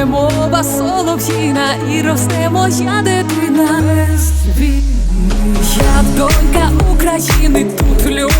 рідна, лине мова солов'їна, і росте моя дитина. Я донька України, тут люди.